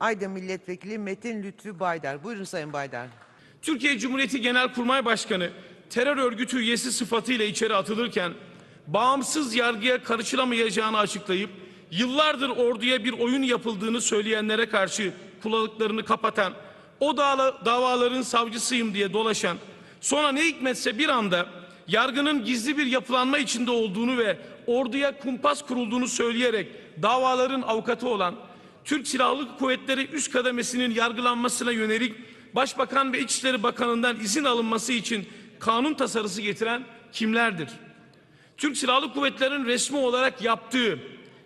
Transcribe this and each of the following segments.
Aydın Milletvekili Metin Lütfü Baydar. Buyurun Sayın Baydar. Türkiye Cumhuriyeti Genelkurmay Başkanı terör örgütü üyesi sıfatıyla içeri atılırken bağımsız yargıya karışılamayacağını açıklayıp yıllardır orduya bir oyun yapıldığını söyleyenlere karşı kulaklarını kapatan, o dava- davaların savcısıyım diye dolaşan, sonra ne hikmetse bir anda yargının gizli bir yapılanma içinde olduğunu ve orduya kumpas kurulduğunu söyleyerek davaların avukatı olan Türk Silahlı Kuvvetleri üst kademesinin yargılanmasına yönelik Başbakan ve İçişleri Bakanı'ndan izin alınması için kanun tasarısı getiren kimlerdir? Türk Silahlı Kuvvetleri'nin resmi olarak yaptığı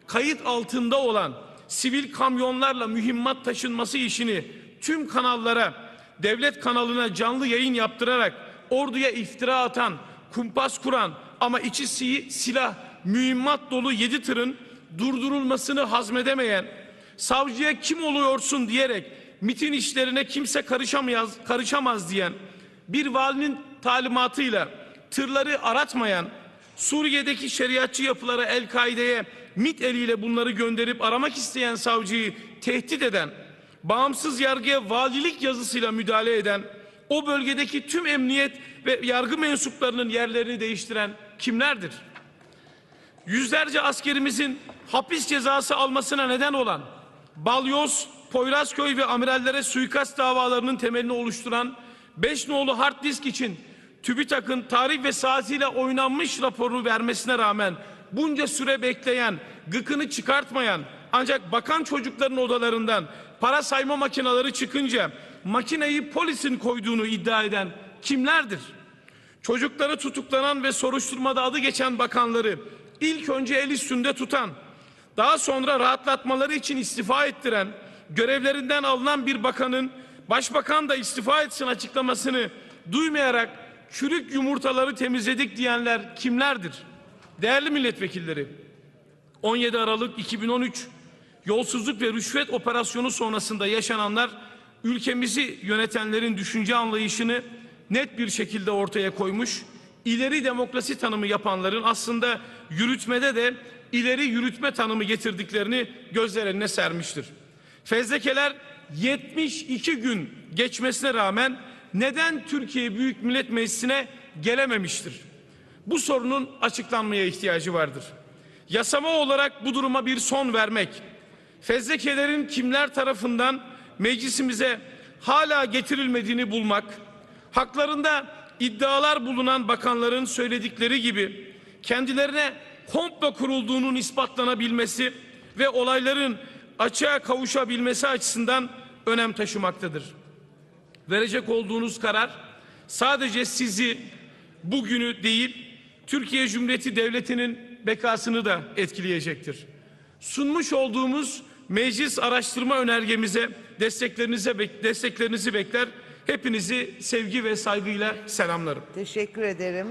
kayıt altında olan sivil kamyonlarla mühimmat taşınması işini tüm kanallara, devlet kanalına canlı yayın yaptırarak orduya iftira atan, kumpas kuran ama içi si- silah, mühimmat dolu yedi tırın durdurulmasını hazmedemeyen, savcıya kim oluyorsun diyerek mitin işlerine kimse karışamaz, karışamaz diyen, bir valinin talimatıyla tırları aratmayan, Suriye'deki şeriatçı yapılara El-Kaide'ye MIT eliyle bunları gönderip aramak isteyen savcıyı tehdit eden, bağımsız yargıya valilik yazısıyla müdahale eden, o bölgedeki tüm emniyet ve yargı mensuplarının yerlerini değiştiren kimlerdir? Yüzlerce askerimizin hapis cezası almasına neden olan Balyoz, Poyrazköy ve amirallere suikast davalarının temelini oluşturan 5 nolu hard disk için TÜBİTAK'ın tarih ve saatiyle oynanmış raporunu vermesine rağmen bunca süre bekleyen, gıkını çıkartmayan ancak bakan çocukların odalarından para sayma makineleri çıkınca makineyi polisin koyduğunu iddia eden kimlerdir? Çocukları tutuklanan ve soruşturmada adı geçen bakanları ilk önce el üstünde tutan, daha sonra rahatlatmaları için istifa ettiren, görevlerinden alınan bir bakanın başbakan da istifa etsin açıklamasını duymayarak çürük yumurtaları temizledik diyenler kimlerdir? Değerli milletvekilleri, 17 Aralık 2013 yolsuzluk ve rüşvet operasyonu sonrasında yaşananlar ülkemizi yönetenlerin düşünce anlayışını net bir şekilde ortaya koymuş. İleri demokrasi tanımı yapanların aslında yürütmede de ileri yürütme tanımı getirdiklerini gözler önüne sermiştir. Fezlekeler 72 gün geçmesine rağmen neden Türkiye Büyük Millet Meclisi'ne gelememiştir? Bu sorunun açıklanmaya ihtiyacı vardır. Yasama olarak bu duruma bir son vermek, fezlekelerin kimler tarafından meclisimize hala getirilmediğini bulmak, haklarında iddialar bulunan bakanların söyledikleri gibi kendilerine komplo kurulduğunun ispatlanabilmesi ve olayların açığa kavuşabilmesi açısından önem taşımaktadır. Verecek olduğunuz karar sadece sizi bugünü değil Türkiye Cumhuriyeti Devleti'nin bekasını da etkileyecektir. Sunmuş olduğumuz meclis araştırma önergemize desteklerinizi bekler. Hepinizi sevgi ve saygıyla selamlarım. Teşekkür ederim.